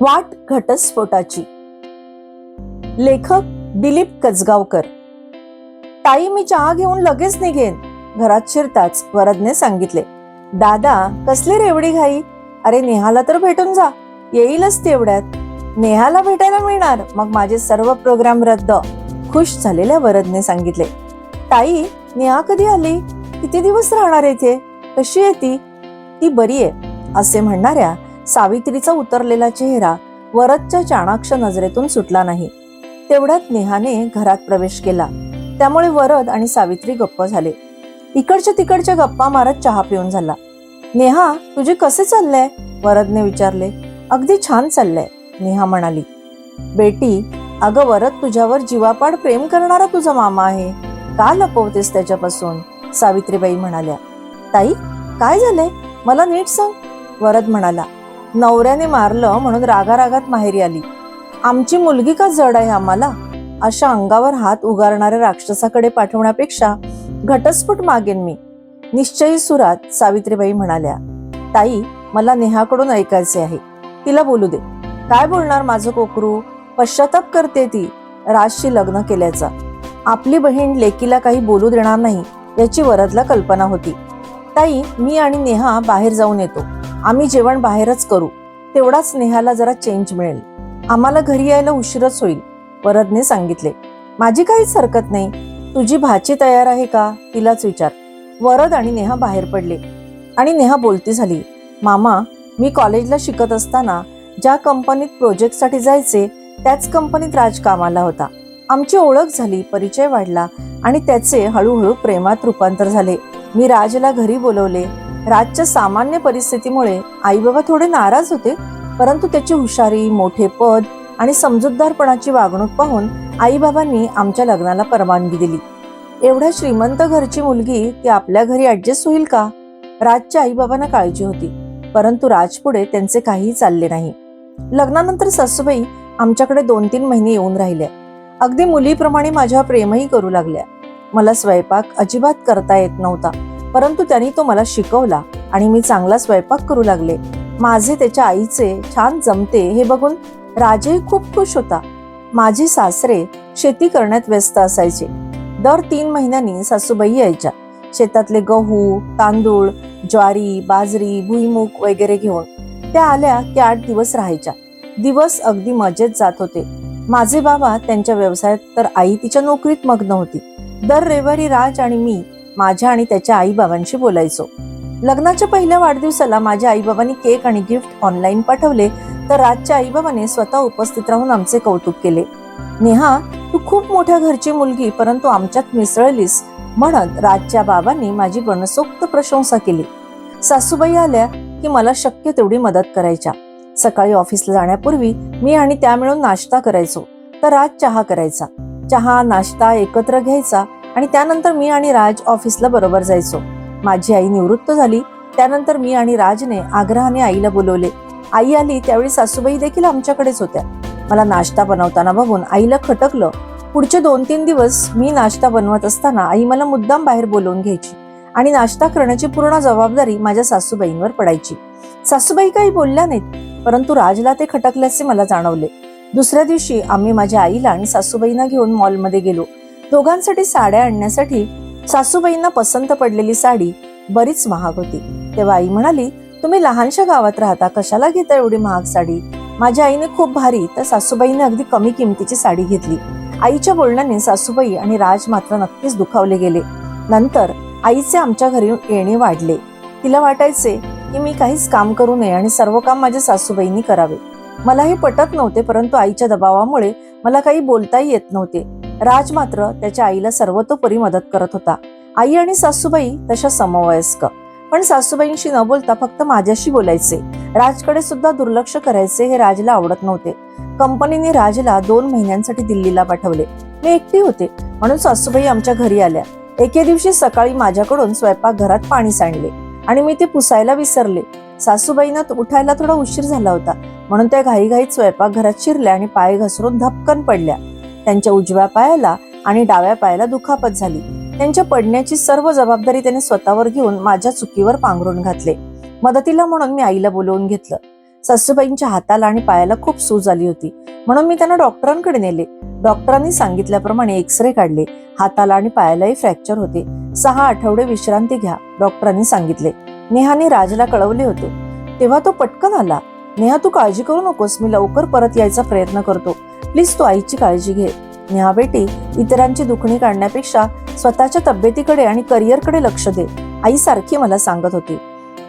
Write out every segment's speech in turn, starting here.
वाट घटस्फोटाची. लेखक दिलीप कजगावकर ताई मी चहा घेऊन लगेच निघेन घरात शिरताच वरदने सांगितले. दादा कसली रेवडी घाई? अरे नेहाला तर भेटून जा येईलच तेवढ्यात. नेहाला भेटायला मिळणार मग माझे सर्व प्रोग्राम रद्द खुश झालेल्या वरदने सांगितले. ताई नेहा कधी आली? किती दिवस राहणार येथे कशी आहे ती? ती बरी आहे असे म्हणणाऱ्या सावित्रीचा उतरलेला चेहरा वरदच्या चाणाक्ष नजरेतून सुटला नाही. तेवढ्यात नेहाने घरात प्रवेश केला. त्यामुळे वरद आणि सावित्री गप्प झाले. इकडच्या तिकडच्या गप्पा मारत चहा पिऊन झाला. नेहा तुझे कसे चाललंय? वरदने विचारले. अगदी छान चाललंय नेहा म्हणाली. बेटी अगं वरद तुझ्यावर जीवापाड प्रेम करणारा तुझा मामा आहे. का लपवतेस त्याच्यापासून? सावित्रीबाई म्हणाल्या. ताई काय झालंय? मला नीट सांग. वरद म्हणाला. नवऱ्याने मारलं म्हणून रागारागात माहेरी आली. आमची मुलगी का जड आहे आम्हाला? अशा अंगावर हात उगारणाऱ्या राक्षसाकडे पाठवण्यापेक्षा घटस्फोट मागेन मी निश्चयी सुरात सावित्रीबाई म्हणाल्या. ताई मला नेहाकडून ऐकायचे आहे. तिला बोलू दे. काय बोलणार माझं कोकरू? पश्चाताप करते ती राजशी लग्न केल्याचा. आपली बहीण लेकीला काही बोलू देणार नाही याची वरदला कल्पना होती. ताई मी आणि नेहा बाहेर जाऊन येतो. आम्ही जेवण बाहेरच करू. तेवढाच नेहाला जरा चेंज मिळेल. आम्हाला घरी यायला उशीरच होईल वरदने सांगितले. माझी काहीच हरकत नाही. तुझी भाची तयार आहे का? तिलाच विचार. वरद आणि नेहा बाहेर पडले. आणि नेहा बोलती झाली मामा मी कॉलेजला शिकत असताना ज्या कंपनीत प्रोजेक्टसाठी जायचे त्याच कंपनीत राज कामाला होता. आमची ओळख झाली परिचय वाढला आणि त्याचे हळूहळू प्रेमात रूपांतर झाले. मी राजला घरी बोलवले. राजच्या सामान्य परिस्थितीमुळे आई बाबा थोडे नाराज होते परंतु त्याची हुशारी मोठे पद आणि समजूतदारपणाची वागणूक पाहून आई बाबांनी आमच्या लग्नाला परवानगी दिली. एवढ्या श्रीमंत घरची मुलगी ती आपल्या घरी ऍडजस्ट होईल का? राजच्या आई बाबांना काळजी होती परंतु राजपुढे त्यांचे काहीही चालले नाही. लग्नानंतर सासूबाई आमच्याकडे दोन तीन महिने येऊन राहिल्या. अगदी मुलीप्रमाणे माझ्या प्रेमही करू लागल्या. मला स्वयंपाक अजिबात करता येत नव्हता. परंतु त्यांनी तो मला शिकवला आणि मी चांगला स्वयंपाक करू लागले. माझे त्याच्या आईचे छान जमते हे बघून राजे खूप खुश होता. माझे सासरे शेती करण्यात व्यस्त असायचे. दर तीन महिन्यांनी सासूबाई यायच्या. शेतातले गहू तांदूळ ज्वारी बाजरी भुईमुग वगैरे घेऊन त्या आल्या की आठ दिवस राहायच्या. दिवस अगदी मजेत जात होते. माझे बाबा त्यांच्या व्यवसायात तर आई तिच्या नोकरीत मग्न होती. दर रविवारी राज आणि मी माझ्या आणि त्याच्या आई बाबांशी बोलायचो. लग्नाच्या पहिल्या वाढदिवसाला माझ्या आई बाबांनी केक आणि गिफ्ट ऑनलाईन पाठवले तर राजच्या आई बाबाने स्वतः उपस्थित राहून आमचे कौतुक केले. नेहा तू खूप मोठ्या घरची मुलगी परंतु आमच्यात मिसळलीस म्हणत राजच्या बाबांनी माझी मनसोक्त प्रशंसा केली. सासूबाई आल्या की मला शक्य तेवढी मदत करायच्या. सकाळी ऑफिसला जाण्यापूर्वी मी आणि त्या मिळून नाश्ता करायचो तर राज चहा करायचा. चहा नाश्ता एकत्र घ्यायचा आणि त्यानंतर मी आणि राज ऑफिसला बरोबर जायचो. माझी आई निवृत्त झाली. त्यानंतर मी आणि राजने आग्रहाने आईला बोलवले. आई आली त्यावेळी सासूबाई देखील आमच्याकडेच होत्या. मला नाश्ता बनवताना बघून आईला खटकलं. पुढचे दोन तीन दिवस मी नाश्ता बनवत असताना आई मला मुद्दाम बाहेर बोलवून घ्यायची आणि नाश्ता करण्याची पूर्ण जबाबदारी माझ्या सासूबाईंवर पडायची. सासूबाई काही बोलल्या नाहीत परंतु राजला ते खटकल्याचे मला जाणवले. दुसऱ्या दिवशी आम्ही माझ्या आईला आणि सासूबाईंना घेऊन मॉलमध्ये गेलो. दोघांसाठी साड्या आणण्यासाठी सासूबाईंना पसंत पडलेली साडी बरीच महाग होती. तेव्हा आई म्हणाली तुम्ही लहानशा गावात राहता कशाला घेता एवढी महाग साडी? माझ्या आईने खूप भारी तर सासूबाईने अगदी कमी किमतीची साडी घेतली. आईच्या बोलण्याने सासूबाई आणि राज मात्र नक्कीच दुखावले गेले. नंतर आईचे आमच्या घरी येणे वाढले. तिला वाटायचे की मी काहीच काम करू नये आणि सर्व काम माझ्या सासूबाईंनी करावे. मला हे पटत नव्हते परंतु आईच्या दबावामुळे मला काही बोलताही येत नव्हते. राज मात्र त्याच्या आईला सर्वतोपरी मदत करत होता. आई आणि सासूबाई तशा समवयस्क. पण सासूबाईंशी न बोलता फक्त माझ्याशी बोलायचे. राजकडे सुद्धा दुर्लक्ष करायचे हे राजला आवडत नव्हते. कंपनीने राजला दोन महिन्यांसाठी दिल्लीला पाठवले. मी एकटी होते म्हणून सासूबाई आमच्या घरी आल्या. एके दिवशी सकाळी माझ्याकडून स्वयंपाकघरात पाणी सांडले आणि मी ते पुसायला विसरले. सासूबाईंना उठायला थोडा उशीर झाला होता म्हणून त्या घाईघाईत स्वयंपाकघरात शिरल्या आणि पाय घसरून धपकन पडल्या. त्यांच्या उजव्या पायाला आणि डाव्या पायाला दुखापत झाली. त्यांच्या पडण्याची सर्व जबाबदारी त्याने स्वतःवर घेऊन माझ्या चुकीवर पांघरून घातले. मदतीला म्हणून मी आईला बोलवून घेतलं. सासूबाईंच्या हाताला आणि पायाला खूप सूज आली होती. म्हणून मी त्यांना डॉक्टरांकडे नेले. डॉक्टरांनी सांगितल्याप्रमाणे एक्सरे काढले. हाताला आणि पायालाही फ्रॅक्चर होते. सहा आठवडे विश्रांती घ्या डॉक्टरांनी सांगितले. नेहाने राजला कळवले होते. तेव्हा तो पटकन आला. नेहा तू काळजी करू नकोस. मी लवकर परत यायचा प्रयत्न करतो. प्लीज तू आईची काळजी घे. नेहा बेटी इतरांची दुखणी काढण्यापेक्षा स्वतःच्या तब्येतीकडे आणि करिअरकडे लक्ष दे आई सारखी मला सांगत होती.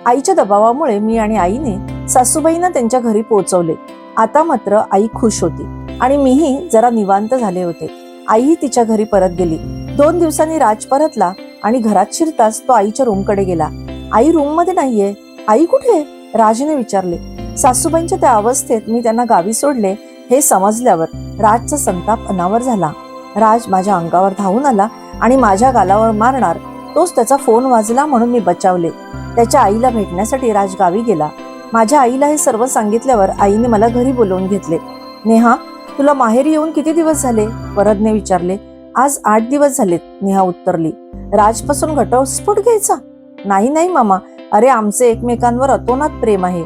आईच्या दबावामुळे मी आणि आईने सासूबाईंना त्यांच्या घरी पोहोचवले. आता मात्र आई खुश होती आणि मीही जरा निवांत झाले होते. आईही तिच्या घरी परत गेली. दोन दिवसांनी राज परतला आणि घरात शिरताच तो आईच्या रूमकडे गेला. आई रूममध्ये नाहीये. आई कुठे? राजने विचारले. सासूबाईंच्या त्या अवस्थेत मी त्यांना गावी सोडले हे समजल्यावर राजचा संताप अनावर झाला. राज माझ्या अंगावर धावून आला आणि माझ्या गालावर मारणार तोच त्याचा फोन वाजला म्हणून मी बचावले. त्याच्या आईला भेटण्यासाठी राज गावी गेला. माझ्या आईला हे सर्व सांगितल्यावर आईने मला घरी बोलवून घेतले. नेहा तुला माहेरी येऊन किती दिवस झाले? वरदने विचारले. आज आठ दिवस झालेत नेहा उत्तरली. राजपासून घटस्फोट घ्यायचा? नाही नाही मामा. अरे आमचे एकमेकांवर अतोनात प्रेम आहे.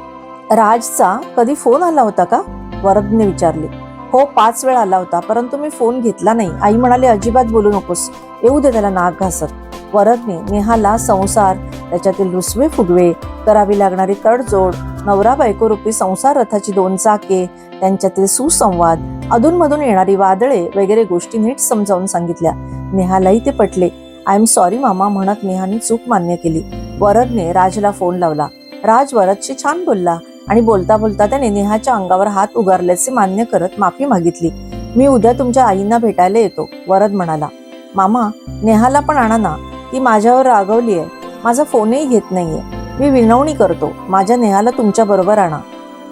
राजचा कधी फोन आला होता का? वरदने विचारले हो पाच वेळा आला होता परंतु मी फोन घेतला नाही. आई म्हणाले अजिबात बोलू नकोस. येऊ दे त्याला नाक घासत. वरदने नेहाला संसार त्याच्यातील रुसवे फुगवे करावी लागणारी तडजोड नवरा बायको रूपी संसार रथाची दोन चाके त्यांच्यातील सुसंवाद अधूनमधून येणारी वादळे वगैरे गोष्टी नीट समजावून सांगितल्या. नेहालाही ते पटले. आय एम सॉरी मामा म्हणत नेहाने चूक मान्य केली. वरदने राजला फोन लावला. राज वरदशी छान बोलला. आणि बोलता बोलता त्याने नेहाच्या अंगावर हात उगारल्याचे मान्य करत माफी मागितली. मी उद्या तुमच्या आईंना भेटायला येतो वरद म्हणाला. मामा नेहाला पण आणा ना. ती माझ्यावर रागवली आहे. माझा फोनही घेत नाहीये. मी विनवणी करतो माझ्या नेहाला तुमच्या बरोबर आणा.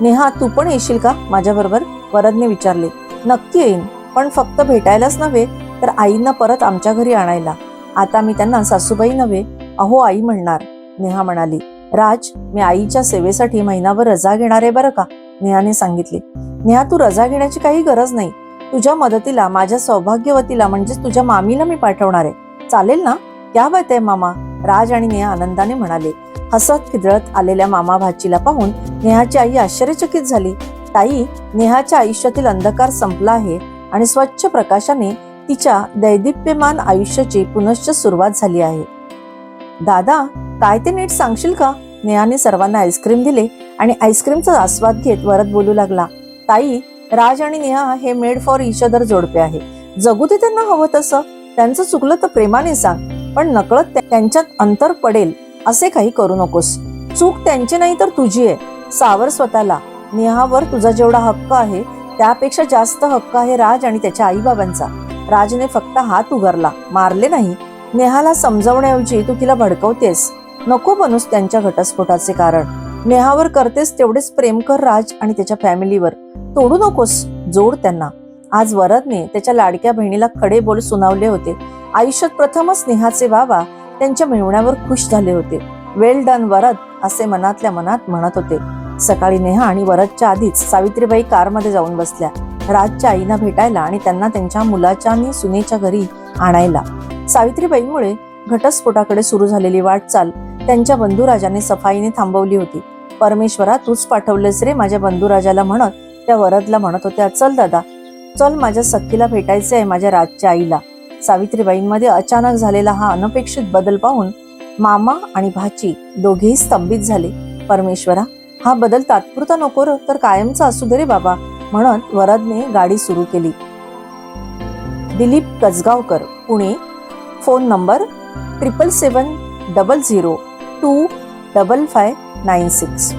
नेहा तू पण येशील का माझ्या बरोबर? वरदने विचारले. नक्की येईन पण फक्त भेटायलाच नव्हे तर आईंना परत आमच्या घरी आणायला. आता मी त्यांना सासूबाई नव्हे अहो आई म्हणणार नेहा म्हणाली. राज मी आईच्या सेवेसाठी महिनाभर रजा घेणार आहे बरं का? नेहाने सांगितले. नेहा तू रजा घेण्याची काही गरज नाही. तुझ्या मदतीला माझ्या सौभाग्यवतीला म्हणजेच तुझ्या मामीला मी पाठवणार आहे. चालेल ना? क्या बात आहे मामा? राज आणि नेहा आनंदाने म्हणाले. हसत खिदळत आलेल्या मामा भाचीला पाहून नेहाची आई आश्चर्यचकित झाली. ताई नेहाच्या आयुष्यातील अंधकार संपला आहे आणि स्वच्छ प्रकाशाने तिच्या दैदिप्यमान आयुष्याची पुनश्च सुरुवात झाली आहे. दादा काय ते नीट सांगशील का? नेहाने सर्वांना आईस्क्रीम दिले आणि आईस्क्रीमचा आस्वाद घेत वरत बोलू लागला. ताई राज आणि नेहा हे मेड फॉर इच अदर जोडपे आहे. जगू दे त्यांना हवं तसं. त्यांचं चुकलं तर प्रेमाने सांग. पण नकळत त्यांच्यात अंतर पडेल. असे काही करू नकोस. चूक त्यांची नाही तर तुझी आहे. सावर स्वतःला. नेहावर तुझा जेवढा हक्क आहे त्यापेक्षा जास्त हक्क आहे राज आणि त्याच्या आईबाबांचा. राजने फक्त हात उगारला मारले नाही. नेहाला समजवण्याऐवजी तू तिला भडकवतेस. नको बनूस त्यांच्या घटस्फोटाचे कारण. नेहावर करतेस तेवढेच प्रेम कर राज आणि त्याच्या फॅमिलीवर. तोडू नकोस जोड त्यांना. आज वरदने त्याच्या लाडक्या बहिणीला खडे बोल सुनावले होते. आयुष्यात प्रथमच नेहाचे बाबा त्यांच्या मिळवण्यावर खुश झाले होते. वेल डन वरद असे मनातल्या मनात म्हणत होते. सकाळी नेहा आणि वरदच्या आधीच सावित्रीबाई कारमध्ये जाऊन बसल्या. राजच्या आईना भेटायला आणि त्यांना त्यांच्या मुलाच्या आणि सुनेच्या घरी आणायला. सावित्रीबाईंमुळे घटस्फोटाकडे सुरू झालेली वाटचाल त्यांच्या बंधुराजाने सफाईने थांबवली होती. परमेश्वरा तूच पाठवलेस रे माझ्या बंधुराजाला म्हणत त्या वरदला म्हणत होत्या चल दादा चल माझ्या सखीला भेटायचे आहे माझ्या राजच्या आईला. सावित्रीबाईंमध्ये अचानक झालेला हा अनपेक्षित बदल पाहून मामा आणि भाची दोघेही स्तंभित झाले. परमेश्वरा हा बदल तात्पुरता नको र, तर कायमचा असू दे रे बाबा. म्हणत वरदने गाडी सुरू केली. Dilip Kasgaonkar Pune. Phone number triple seven double zero two double five nine six